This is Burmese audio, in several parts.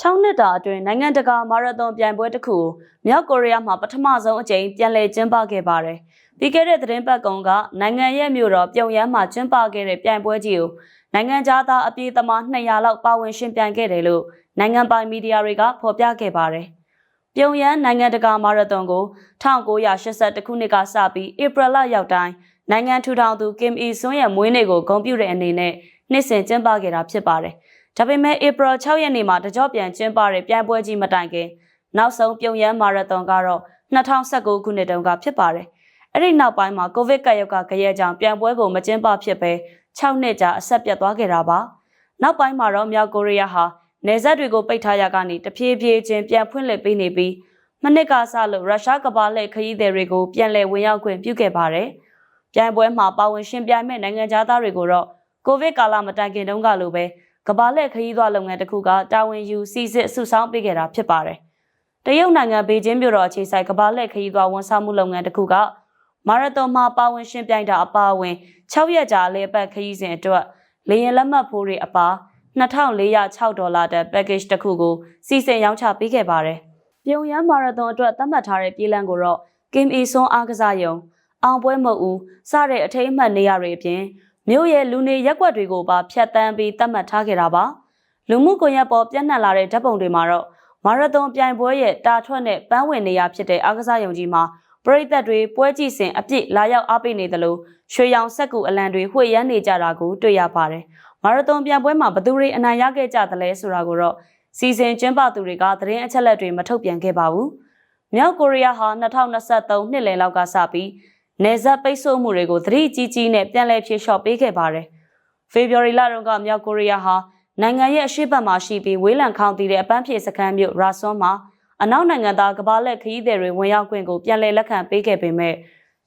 6နှစ်တာအတွင်းနိုင်ငံတကာမာရသွန်ပြိုင်ပွဲတစ်ခုကိုမြောက်ကိုရီးယားမှာပထမဆုံးအကြိမ်ပြန်လည်ကျင်းပခဲ့ပါတယ်။ပြီးခဲ့တဲ့သတင်းပတ်ကုံကနိုင်ငံရဲ့မြို့တော်ပြုံယမ်းမှာကျင်းပခဲ့တဲ့ပြိုင်ပွဲကြီးကိုနိုင်ငံသားအပြည်သမား200လောက်ပါဝင်ရှင်ပြိုင်ခဲ့တယ်လို့နိုင်ငံပိုင်မီဒီယာတွေကဖော်ပြခဲ့ပါတယ်။ပြုံယမ်းနိုင်ငံတကာမာရသွန်ကို1982ခုနှစ်ကစပြီးဧပြီလရောက်တိုင်းနိုင်ငံထူထောင်သူကင်အီဆွန်းရဲ့မွေးနေ့ကိုဂုဏ်ပြုတဲ့အနေနဲ့နှစ်စဉ်ကျင်းပခဲ့တာဖြစ်ပါတယ်။ ဒါပေမဲ့ဧပြီ6ရက်နေ့မှာတကြော့ပြန်ကျင်းပတဲ့ပြိုင်ပွဲကြီးမတိုင်ခင်နောက်ဆုံးပြုံယမ်းမာရသွန်ကတော့2019ခုနှစ်တုန်းကဖြစ်ပါတယ်။အဲ့ဒီနောက်ပိုင်းမှာကိုဗစ်ကပ်ရောဂါကြရဲကြောင့်ပြိုင်ပွဲကိုမကျင်းပဖြစ်ပဲ6နှစ်ကြာအဆက်ပြတ်သွားခဲ့တာပါ။နောက်ပိုင်းမှာတော့မြောက်ကိုရီးယားဟာနေဆက်တွေကိုပိတ်ထားရကနေတဖြည်းဖြည်းချင်းပြန်ဖွင့်လှစ်ပေးနေပြီးမနစ်ကစလို့ရုရှားကမ္ဘာလှည့်ခရီးသည်တွေကိုပြန်လည်ဝင်ရောက်ခွင့်ပြုခဲ့ပါတယ်။ပြိုင်ပွဲမှာပါဝင်ရှင်ပြိုင်မဲ့နိုင်ငံသားတွေကိုတော့ကိုဗစ်ကာလမတိုင်ခင်တုန်းကလိုပဲ ကမ္ဘာလှည့်ခရီးသွားလုပ်ငန်းတစ်ခုကတာဝန်ယူစီစစ်အစုဆောင်းပေးခဲ့တာဖြစ်ပါတယ်။တရုတ်နိုင်ငံဘေကျင်းမြို့တော်အခြေစိုက်ကမ္ဘာလှည့်ခရီးသွားဝန်ဆောင်မှုလုပ်ငန်းတစ်ခုကမာရသွန်မှာပါဝင်ရှင်ပြိုင်တာအပါအဝင်6ရက်ကြာအလဲပတ်ခရီးစဉ်အတွက်လေယာဉ်လက်မှတ်ဖိုးတွေအပါ2406ဒေါ်လာတန် package တစ်ခုကိုစီစဉ်ရောင်းချပေးခဲ့ပါတယ်။ပြုံယမ်းမာရသွန်အတွက်သတ်မှတ်ထားတဲ့ပြည်လံကိုတော့ Kim Il-sung အားကစားယုံအောင်ပွဲမုတ်ဦးစတဲ့အထိမ်းအမှတ်နေရာတွေအပြင် မြို့ရဲ့လူနေရက်ကွက်တွေကိုပါဖျက်ဆီးပြီးသတ်မှတ်ထားခဲ့တာပါလူမှုကွန်ရက်ပေါ်ပြန့်နှံ့လာတဲ့ဓာတ်ပုံတွေမှာတော့မာရသွန်ပြိုင်ပွဲရဲ့တာထွက်နဲ့ပန်းဝင်နေရာဖြစ်တဲ့အားကစားရုံကြီးမှာပရိသတ်တွေပွဲကြည့်စဉ်အပြစ်လာရောက်အားပေးနေသလိုရွှေရောင်ဆက်ကူအလံတွေဝှေ့ရမ်းနေကြတာကိုတွေ့ရပါတယ်မာရသွန်ပြိုင်ပွဲမှာဘသူတွေအနိုင်ရခဲ့ကြသလဲဆိုတာကိုတော့စီစဉ်ကျင်းပသူတွေကသတင်းအချက်အလက်တွေမထုတ်ပြန်ခဲ့ပါဘူးမြောက်ကိုရီးယားဟာ2023နှစ်လယ်လောက်ကစပြီး နေဆက်ပိတ်ဆို့မှုတွေကိုသတိကြီးကြီးနဲ့ပြန်လည်ဖြေလျှော့ပေးခဲ့ပါတယ်။ဖေဖော်ဝါရီလတုန်းကမြောက်ကိုရီးယားဟာနိုင်ငံရဲ့အရှေ့ဘက်မှာရှိပြီးဝေးလံခေါင်တည်တဲ့အပန်းဖြေစခန်းမြို့ရာဆွန်မှာအနောက်နိုင်ငံသားကမ္ဘာလက်ခရီးသည်တွေဝင်ရောက်ခွင့်ကိုပြန်လည်လက်ခံပေးခဲ့ပေမဲ့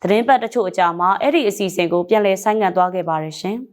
သတင်းပတ်တချို့အကြာမှာအဲ့ဒီအစီအစဉ်ကိုပြန်လည်ဆိုင်းငံ့သွားခဲ့ပါတယ်ရှင်။